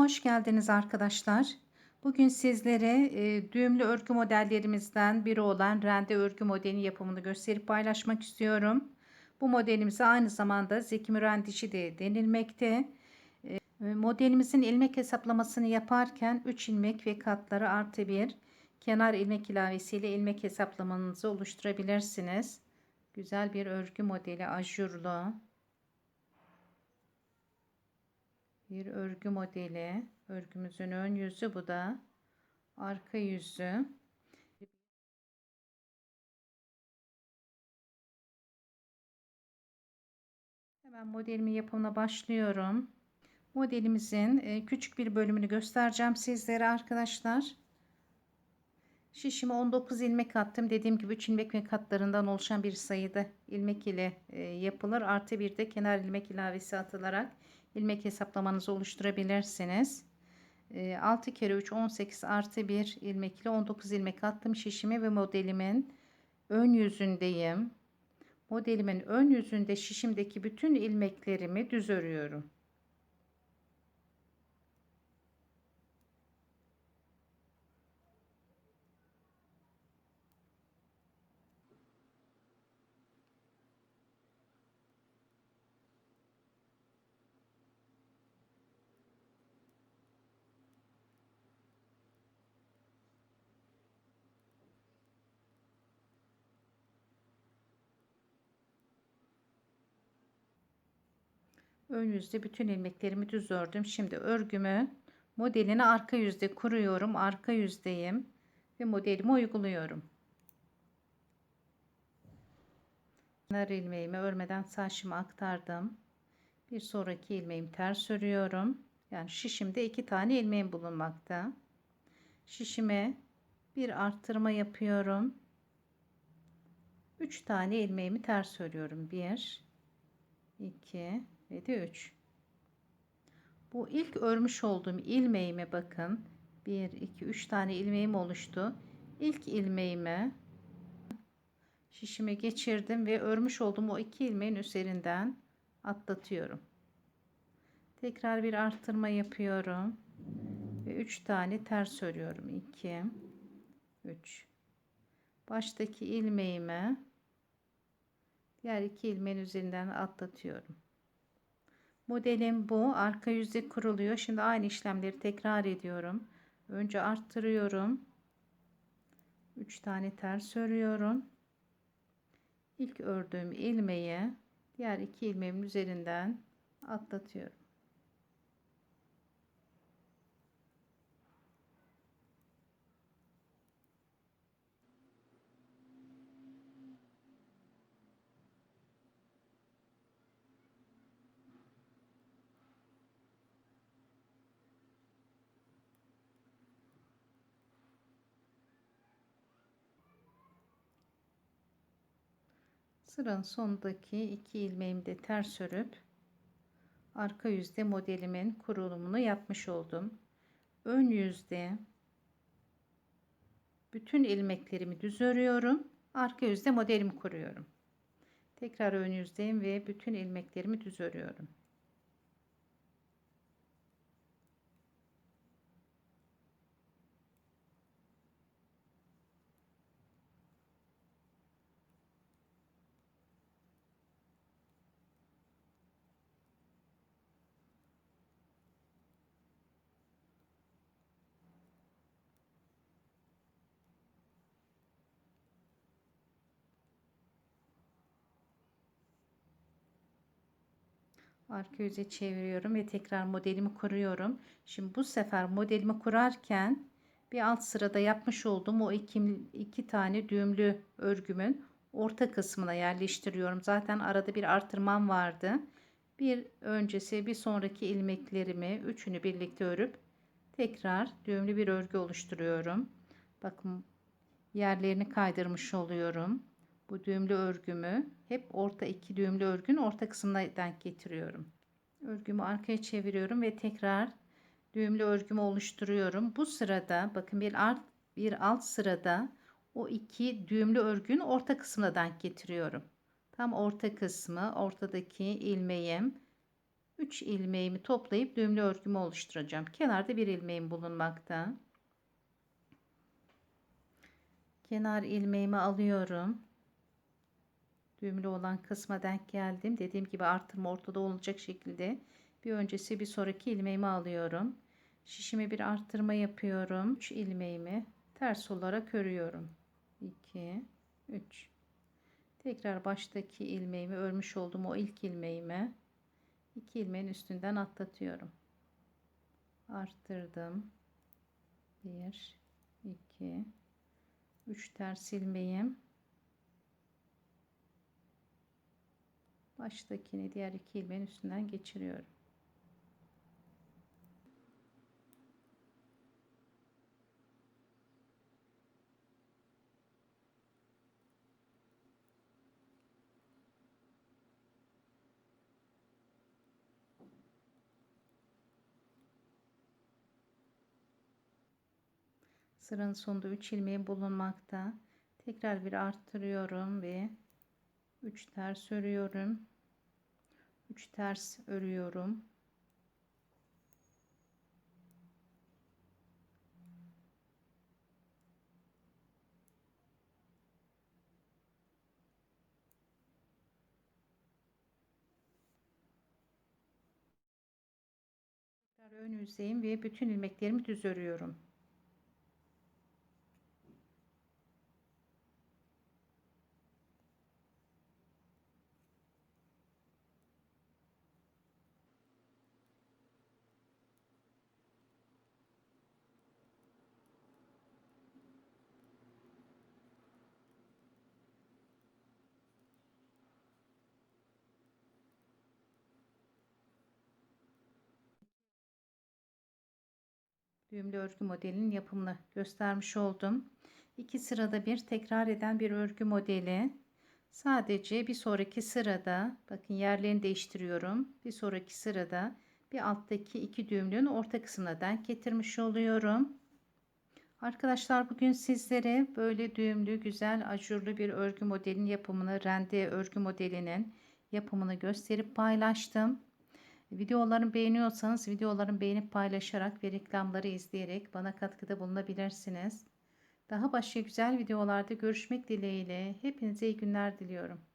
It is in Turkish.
Hoş geldiniz arkadaşlar. Bugün sizlere e, düğümlü örgü modellerimizden biri olan rende örgü modelinin yapımını gösterip paylaşmak istiyorum. Bu modelimize aynı zamanda Zeki Müren de denilmekte. E, modelimizin ilmek hesaplamasını yaparken 3 ilmek ve katları artı 1 kenar ilmek ilavesiyle ilmek hesaplamanızı oluşturabilirsiniz. Güzel bir örgü modeli ajurlu. Bir örgü modeli. Örgümüzün ön yüzü bu da. Arka yüzü. Hemen modelimin yapımına başlıyorum. Modelimizin e, küçük bir bölümünü göstereceğim sizlere arkadaşlar. Şişime 19 ilmek attım. Dediğim gibi 3 ilmek ve katlarından oluşan bir sayıda ilmek ile e, yapılır. Artı bir de kenar ilmek ilavesi atılarak ilmek hesaplamanızı oluşturabilirsiniz. 6 ee, kere 3 18 artı 1 ilmek ile 19 ilmek attım şişimi ve modelimin ön yüzündeyim. Modelimin ön yüzünde şişimdeki bütün ilmeklerimi düz örüyorum. Ön yüzde bütün ilmeklerimi düz ördüm. Şimdi örgümü modelini arka yüzde kuruyorum. Arka yüzdeyim ve modelimi uyguluyorum. Kenar ilmeğimi örmeden saçımı aktardım. Bir sonraki ilmeğimi ters örüyorum. Yani şişimde iki tane ilmeğim bulunmakta. Şişime bir arttırma yapıyorum. Üç tane ilmeğimi ters örüyorum. Bir, iki ve de 3. Bu ilk örmüş olduğum ilmeğime bakın. 1, 2, 3 tane ilmeğim oluştu. İlk ilmeğimi şişime geçirdim ve örmüş olduğum o iki ilmeğin üzerinden atlatıyorum. Tekrar bir arttırma yapıyorum. Ve 3 tane ters örüyorum. 2 3 Baştaki ilmeğimi diğer iki ilmeğin üzerinden atlatıyorum. Modelim bu. Arka yüzde kuruluyor. Şimdi aynı işlemleri tekrar ediyorum. Önce arttırıyorum. 3 tane ters örüyorum. İlk ördüğüm ilmeği diğer iki ilmeğimin üzerinden atlatıyorum. Sıranın sonundaki iki ilmeğimi de ters örüp arka yüzde modelimin kurulumunu yapmış oldum. Ön yüzde bütün ilmeklerimi düz örüyorum. Arka yüzde modelimi kuruyorum. Tekrar ön yüzdeyim ve bütün ilmeklerimi düz örüyorum. Arka yüze çeviriyorum ve tekrar modelimi kuruyorum. Şimdi bu sefer modelimi kurarken bir alt sırada yapmış olduğum o iki, iki tane düğümlü örgümün orta kısmına yerleştiriyorum. Zaten arada bir artırmam vardı. Bir öncesi bir sonraki ilmeklerimi üçünü birlikte örüp tekrar düğümlü bir örgü oluşturuyorum. Bakın yerlerini kaydırmış oluyorum bu düğümlü örgümü hep orta iki düğümlü örgün orta kısmına denk getiriyorum. Örgümü arkaya çeviriyorum ve tekrar düğümlü örgümü oluşturuyorum. Bu sırada bakın bir alt bir alt sırada o iki düğümlü örgün orta kısmına denk getiriyorum. Tam orta kısmı ortadaki ilmeğim 3 ilmeğimi toplayıp düğümlü örgümü oluşturacağım. Kenarda bir ilmeğim bulunmakta. Kenar ilmeğimi alıyorum. Düğümlü olan kısma denk geldim. Dediğim gibi artırma ortada olacak şekilde bir öncesi bir sonraki ilmeğimi alıyorum. Şişime bir arttırma yapıyorum. 3 ilmeğimi ters olarak örüyorum. 2 3 Tekrar baştaki ilmeğimi örmüş olduğum o ilk ilmeğimi iki ilmeğin üstünden atlatıyorum. Arttırdım. 1 2 3 ters ilmeğim. Baştakini diğer iki ilmeğin üstünden geçiriyorum. Sıranın sonunda 3 ilmeğim bulunmakta. Tekrar bir arttırıyorum ve 3 ters örüyorum. 3 ters örüyorum. Ön yüzeyim ve bütün ilmeklerimi düz örüyorum. Düğümlü örgü modelinin yapımını göstermiş oldum. İki sırada bir tekrar eden bir örgü modeli. Sadece bir sonraki sırada bakın yerlerini değiştiriyorum. Bir sonraki sırada bir alttaki iki düğümlüğün orta kısmına denk getirmiş oluyorum. Arkadaşlar bugün sizlere böyle düğümlü güzel ajurlu bir örgü modelinin yapımını rende örgü modelinin yapımını gösterip paylaştım. Videolarımı beğeniyorsanız videolarımı beğenip paylaşarak ve reklamları izleyerek bana katkıda bulunabilirsiniz. Daha başka güzel videolarda görüşmek dileğiyle. Hepinize iyi günler diliyorum.